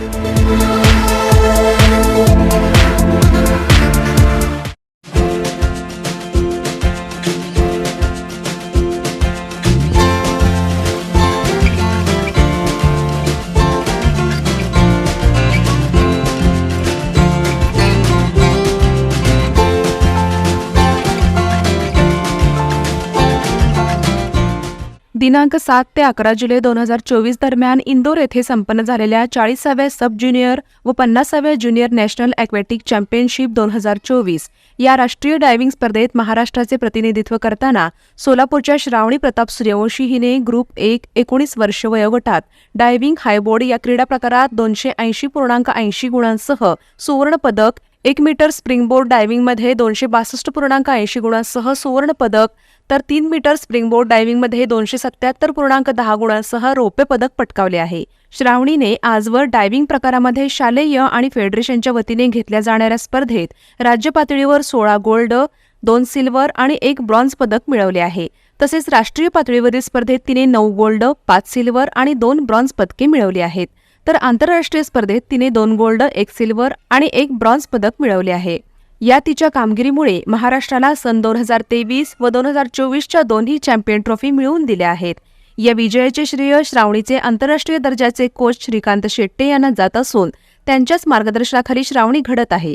Thank you. दिनांक सात ते अकरा जुलै दोन हजार चोवीस दरम्यान इंदोर येथे संपन्न झालेल्या चाळीसाव्या सब ज्युनियर व पन्नासाव्या ज्युनियर नॅशनल ॲक्वॅटिक चॅम्पियनशिप दोन हजार चोवीस या राष्ट्रीय डायव्हिंग स्पर्धेत महाराष्ट्राचे प्रतिनिधित्व करताना सोलापूरच्या श्रावणी प्रताप सूर्यवंशी हिने ग्रुप एक एकोणीस वर्ष वयोगटात डायव्हिंग हायबोर्ड या क्रीडा प्रकारात दोनशे ऐंशी पूर्णांक ऐंशी गुणांसह सुवर्ण पदक एक मीटर स्प्रिंगबोर्ड डायव्हिंगमध्ये दोनशे बासष्ट पूर्णांक ऐंशी गुणांसह सुवर्ण पदक तर तीन मीटर स्प्रिंगबोर्ड डायव्हिंगमध्ये दोनशे सत्याहत्तर पूर्णांक दहा गुणांसह रौप्य पदक पटकावले आहे. श्रावणीने आजवर डायव्हिंग प्रकारामध्ये शालेय आणि फेडरेशनच्या वतीने घेतल्या जाणाऱ्या स्पर्धेत राज्य पातळीवर सोळा गोल्ड दोन सिल्वर आणि एक ब्रॉन्झ पदक मिळवले आहे. तसेच राष्ट्रीय पातळीवरील स्पर्धेत तिने नऊ गोल्ड पाच सिल्वर आणि दोन ब्रॉन्झ पदके मिळवली आहेत. तर आंतरराष्ट्रीय स्पर्धेत तिने दोन गोल्ड एक सिल्वर आणि एक ब्रॉन्झ पदक मिळवले आहे. या तिच्या कामगिरीमुळे महाराष्ट्राला सन दोन हजार तेवीस व दोन हजार चोवीसच्या दोन्ही चॅम्पियन ट्रॉफी मिळवून दिल्या आहेत. या विजयाचे श्रेय श्रावणीचे आंतरराष्ट्रीय दर्जाचे कोच श्रीकांत शेट्टे यांना जात असून त्यांच्याच मार्गदर्शनाखाली श्रावणी घडत आहे.